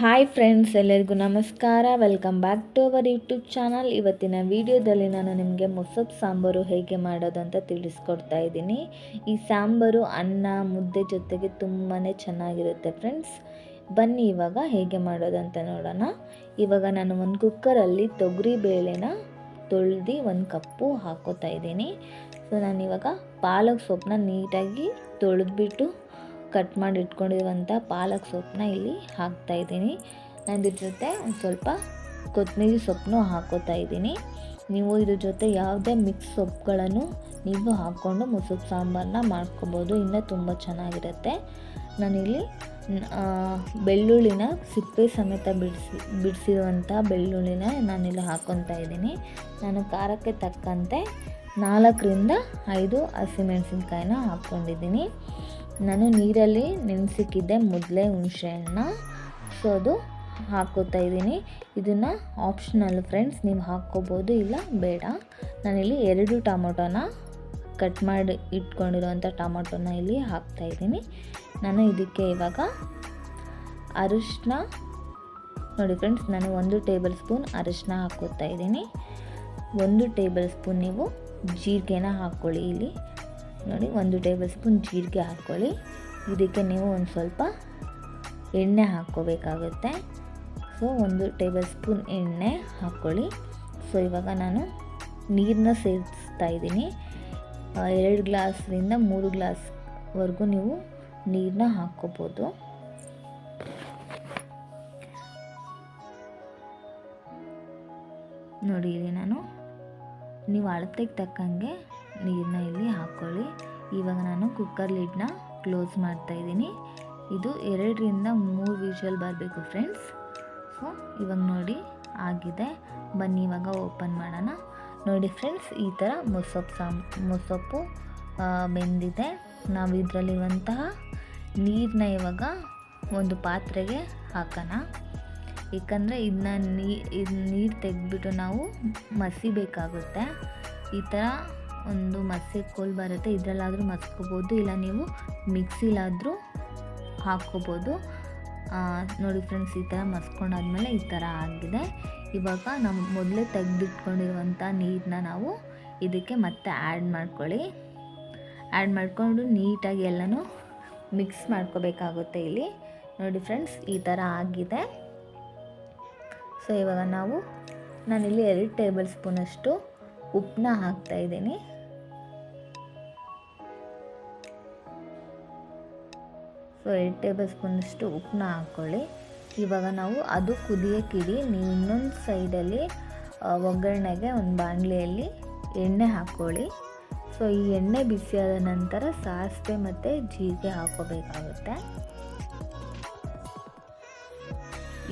Hi friends, ಎಲ್ಲರಿಗೂ ನಮಸ್ಕಾರ. Welcome back to our YouTube channel ಇವತ್ತಿನ ವಿಡಿಯೋದಲ್ಲಿ ನಾನು ನಿಮಗೆ ಮೊಸಪ್ ಸಾಂಬಾರು ಹೇಗೆ ಮಾಡೋದು ಅಂತ ತಿಳಿಸ್ಕೊಡ್ತಾ ಇದ್ದೀನಿ. ಈ ಸಾಂಬಾರು ಅನ್ನ, ಮುದ್ದೆ ಜೊತೆಗೆ ತುಂಬಾ ಚೆನ್ನಾಗಿರುತ್ತೆ ಫ್ರೆಂಡ್ಸ್ ಬನ್ನಿ, ಇವಾಗ ಹೇಗೆ ಮಾಡೋದು ಅಂತ ನೋಡೋಣ. ಇವಾಗ ನಾನು ಒಂದು ಕುಕ್ಕರಲ್ಲಿ ತೊಗರಿ ಬೇಳೆನ ತೊಳ್ದು ಒಂದು ಕಪ್ಪು ಹಾಕೋತಾ ಇದ್ದೀನಿ. ಸೊ ನಾನಿವಾಗ ಪಾಲಕ್ ಸೊಪ್ಪನ್ನ ನೀಟಾಗಿ ತೊಳೆದ್ಬಿಟ್ಟು ಕಟ್ ಮಾಡಿ ಇಟ್ಕೊಂಡಿರುವಂಥ ಪಾಲಕ್ ಸೊಪ್ಪನ್ನ ಇಲ್ಲಿ ಹಾಕ್ತಾ ಇದ್ದೀನಿ. ಇದ್ರ ಜೊತೆ ಒಂದು ಸ್ವಲ್ಪ ಕೊತ್ತಂಬರಿ ಸೊಪ್ಪನ್ನು ಹಾಕೋತಾ ಇದ್ದೀನಿ. ನೀವು ಇದ್ರ ಜೊತೆ ಯಾವುದೇ ಮಿಕ್ಸ್ ಸೊಪ್ಪುಗಳನ್ನು ನೀವು ಹಾಕ್ಕೊಂಡು ಮೊಸರು ಸಾಂಬಾರನ್ನ ಮಾಡ್ಕೊಬೋದು. ಇನ್ನೂ ತುಂಬ ಚೆನ್ನಾಗಿರುತ್ತೆ. ನಾನಿಲ್ಲಿ ಬೆಳ್ಳುಳ್ಳಿನ ಸಿಪ್ಪೆ ಸಮೇತ ಬಿಡಿಸಿ, ಬಿಡಿಸಿರುವಂಥ ಬೆಳ್ಳುಳ್ಳಿನ ನಾನಿಲ್ಲಿ ಹಾಕ್ಕೊತಾ ಇದ್ದೀನಿ. ನಾನು ಖಾರಕ್ಕೆ ತಕ್ಕಂತೆ ನಾಲ್ಕರಿಂದ ಐದು ಹಸಿಮೆಣಸಿನ್ಕಾಯಿನ ಹಾಕ್ಕೊಂಡಿದ್ದೀನಿ. ನಾನು ನೀರಲ್ಲಿ ನೆನೆಸಿಕ್ಕಿದ್ದೆ ಮೊದಲೇ ಹುಣಸೆಹಣ್ಣ ಸೊ ಅದು ಹಾಕೋತಾ ಇದ್ದೀನಿ. ಇದನ್ನು ಆಪ್ಷನಲ್ ಫ್ರೆಂಡ್ಸ್ ನೀವು ಹಾಕ್ಕೋಬೋದು, ಇಲ್ಲ ಬೇಡ. ನಾನಿಲ್ಲಿ ಎರಡು ಟೊಮೊಟೊನ ಕಟ್ ಮಾಡಿ ಇಟ್ಕೊಂಡಿರೋವಂಥ ಟೊಮೊಟೊನ ಇಲ್ಲಿ ಹಾಕ್ತಾಯಿದ್ದೀನಿ ನಾನು ಇದಕ್ಕೆ ಇವಾಗ ಅರಿಶಿನ ನೋಡಿ ಫ್ರೆಂಡ್ಸ್ ನಾನು ಒಂದು ಟೇಬಲ್ ಸ್ಪೂನ್ ಅರಿಶಿನ ಹಾಕೋತಾ ಇದ್ದೀನಿ. ಒಂದು ಟೇಬಲ್ ಸ್ಪೂನ್ ನೀವು ಜೀರಿಗೆನ ಹಾಕ್ಕೊಳ್ಳಿ ಇಲ್ಲಿ. ನೋಡಿ, ಒಂದು ಟೇಬಲ್ ಸ್ಪೂನ್ ಜೀರಿಗೆ ಹಾಕ್ಕೊಳ್ಳಿ. ಇದಕ್ಕೆ ನೀವು ಒಂದು ಸ್ವಲ್ಪ ಎಣ್ಣೆ ಹಾಕ್ಕೋಬೇಕಾಗುತ್ತೆ. ಸೊ ಒಂದು ಟೇಬಲ್ ಸ್ಪೂನ್ ಎಣ್ಣೆ ಹಾಕ್ಕೊಳ್ಳಿ. ಸೊ ಇವಾಗ ನಾನು ನೀರನ್ನ ಸೇರಿಸ್ತಾ ಇದ್ದೀನಿ. ಎರಡು ಗ್ಲಾಸ್ರಿಂದ ಮೂರು ಗ್ಲಾಸ್ವರೆಗೂ ನೀವು ನೀರನ್ನ ಹಾಕ್ಕೋಬೋದು. ನೋಡಿ, ಇಲ್ಲಿ ನಾನು ನೀವು ಅಳತೆಗೆ ತಕ್ಕಂಗೆ ನೀರನ್ನ ಇಲ್ಲಿ ಹಾಕ್ಕೊಳ್ಳಿ ಇವಾಗ ನಾನು ಕುಕ್ಕರ್ ಲಿಡ್ನ ಕ್ಲೋಸ್ ಮಾಡ್ತಾ ಇದ್ದೀನಿ. ಇದು ಎರಡರಿಂದ ಮೂರು ವಿಷಲ್ ಬರಬೇಕು ಫ್ರೆಂಡ್ಸ್ ಸೊ ಇವಾಗ ನೋಡಿ ಆಗಿದೆ. ಬನ್ನಿ, ಇವಾಗ ಓಪನ್ ಮಾಡೋಣ. ನೋಡಿ ಫ್ರೆಂಡ್ಸ್ ಈ ಥರ ಮೊಸೊಪ್ಪು ಸಾಂಬ್ ಮೊಸೊಪ್ಪು ಬೆಂದಿದೆ. ನಾವು ಇದರಲ್ಲಿರುವಂತಹ ನೀರನ್ನ ಇವಾಗ ಒಂದು ಪಾತ್ರೆಗೆ ಹಾಕೋಣ. ಏಕೆಂದರೆ ಇದನ್ನ ನೀರು ತೆಗೆದ್ಬಿಟ್ಟು ನಾವು ಮಸಿಬೇಕಾಗುತ್ತೆ. ಈ ಥರ ಒಂದು ಮಸಿ ಕೋಲ್ ಬರುತ್ತೆ, ಇದರಲ್ಲಾದರೂ ಮಸ್ಕೋಬೋದು. ಇಲ್ಲ ನೀವು ಮಿಕ್ಸಿಲಾದರೂ ಹಾಕ್ಕೋಬೋದು. ನೋಡಿ ಫ್ರೆಂಡ್ಸ್ ಈ ಥರ ಮಸ್ಕೊಂಡಾದ್ಮೇಲೆ ಈ ಥರ ಆಗಿದೆ. ಇವಾಗ ನಮ್ಮ ಮೊದಲೇ ತೆಗೆದಿಟ್ಕೊಂಡಿರುವಂಥ ನೀರನ್ನ ನಾವು ಇದಕ್ಕೆ ಮತ್ತೆ ಆ್ಯಡ್ ಮಾಡ್ಕೊಳ್ಳಿ. ಆ್ಯಡ್ ಮಾಡಿಕೊಂಡು ನೀಟಾಗಿ ಎಲ್ಲನೂ ಮಿಕ್ಸ್ ಮಾಡ್ಕೋಬೇಕಾಗುತ್ತೆ ಇಲ್ಲಿ. ನೋಡಿ ಫ್ರೆಂಡ್ಸ್ ಈ ಥರ ಆಗಿದೆ. ಸೊ ಇವಾಗ ನಾವು ನಾನಿಲ್ಲಿ ಎರಡು ಟೇಬಲ್ ಸ್ಪೂನಷ್ಟು ಉಪ್ಪನ್ನ ಹಾಕ್ತಾಯಿದ್ದೀನಿ ಸೊ ಎರಡು ಟೇಬಲ್ ಸ್ಪೂನಷ್ಟು ಉಪ್ಪನ್ನ ಹಾಕ್ಕೊಳ್ಳಿ. ಇವಾಗ ನಾವು ಅದು ಕುದಿಯೋಕ್ಕಿಡಿ. ನೀವು ಇನ್ನೊಂದು ಸೈಡಲ್ಲಿ ಒಗ್ಗರಣೆಗೆ ಒಂದು ಬಾಣಲೆಯಲ್ಲಿ ಎಣ್ಣೆ ಹಾಕ್ಕೊಳ್ಳಿ. ಸೊ, ಈ ಎಣ್ಣೆ ಬಿಸಿಯಾದ ನಂತರ ಸಾಸಿವೆ ಮತ್ತು ಜೀರಿಗೆ ಹಾಕೋಬೇಕಾಗುತ್ತೆ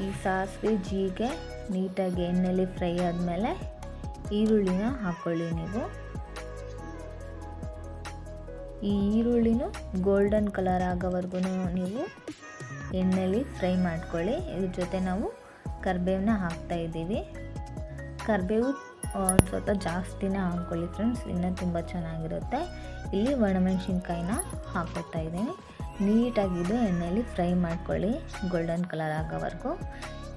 ಈ ಸಾಸಿವೆ, ಜೀರಿಗೆ ನೀಟಾಗಿ ಎಣ್ಣೆಲಿ ಫ್ರೈ ಆದಮೇಲೆ ಈರುಳ್ಳಿನ ಹಾಕ್ಕೊಳ್ಳಿ ನೀವು. ಈ ಈರುಳ್ಳಿನೂ ಗೋಲ್ಡನ್ ಕಲರ್ ಆಗೋವರೆಗೂ ನೀವು ಎಣ್ಣೆಲಿ ಫ್ರೈ ಮಾಡ್ಕೊಳ್ಳಿ. ಇದ್ರ ಜೊತೆ ನಾವು ಕರಿಬೇವನ್ನ ಹಾಕ್ತಾ ಇದ್ದೀವಿ. ಕರಿಬೇವು ಸ್ವಲ್ಪ ಜಾಸ್ತಿನೇ ಹಾಕ್ಕೊಳ್ಳಿ ಫ್ರೆಂಡ್ಸ್, ಇನ್ನೂ ತುಂಬ ಚೆನ್ನಾಗಿರುತ್ತೆ. ಇಲ್ಲಿ ಒಣಮೆಣ್ಸಿನ್ಕಾಯಿನ ಹಾಕೋತಾ ಇದ್ದೀನಿ. ನೀಟಾಗಿದ್ದು ಎಣ್ಣೆಯಲ್ಲಿ ಫ್ರೈ ಮಾಡ್ಕೊಳ್ಳಿ, ಗೋಲ್ಡನ್ ಕಲರ್ ಆಗೋವರೆಗೂ.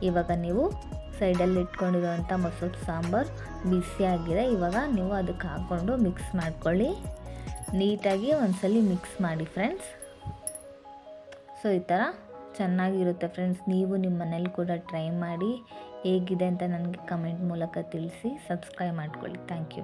ಇವಾಗ ನೀವು ಸೈಡಲ್ಲಿ ಇಟ್ಕೊಂಡಿರುವಂಥ ಮೊಸರು, ಸಾಂಬಾರು ಬಿಸಿಯಾಗಿದೆ ಇವಾಗ ನೀವು ಅದಕ್ಕೆ ಹಾಕ್ಕೊಂಡು ಮಿಕ್ಸ್ ಮಾಡ್ಕೊಳ್ಳಿ. ನೀಟಾಗಿ ಒಂದ್ಸಲಿ ಮಿಕ್ಸ್ ಮಾಡಿ ಫ್ರೆಂಡ್ಸ್ ಸೊ ಈ ಥರ ಚೆನ್ನಾಗಿರುತ್ತೆ ಫ್ರೆಂಡ್ಸ್ ನೀವು ನಿಮ್ಮ ಮನೇಲಿ ಕೂಡ ಟ್ರೈ ಮಾಡಿ ಹೇಗಿದೆ ಅಂತ ನನಗೆ ಕಮೆಂಟ್ ಮೂಲಕ ತಿಳಿಸಿ ಸಬ್ಸ್ಕ್ರೈಬ್ ಮಾಡ್ಕೊಳ್ಳಿ. Thank you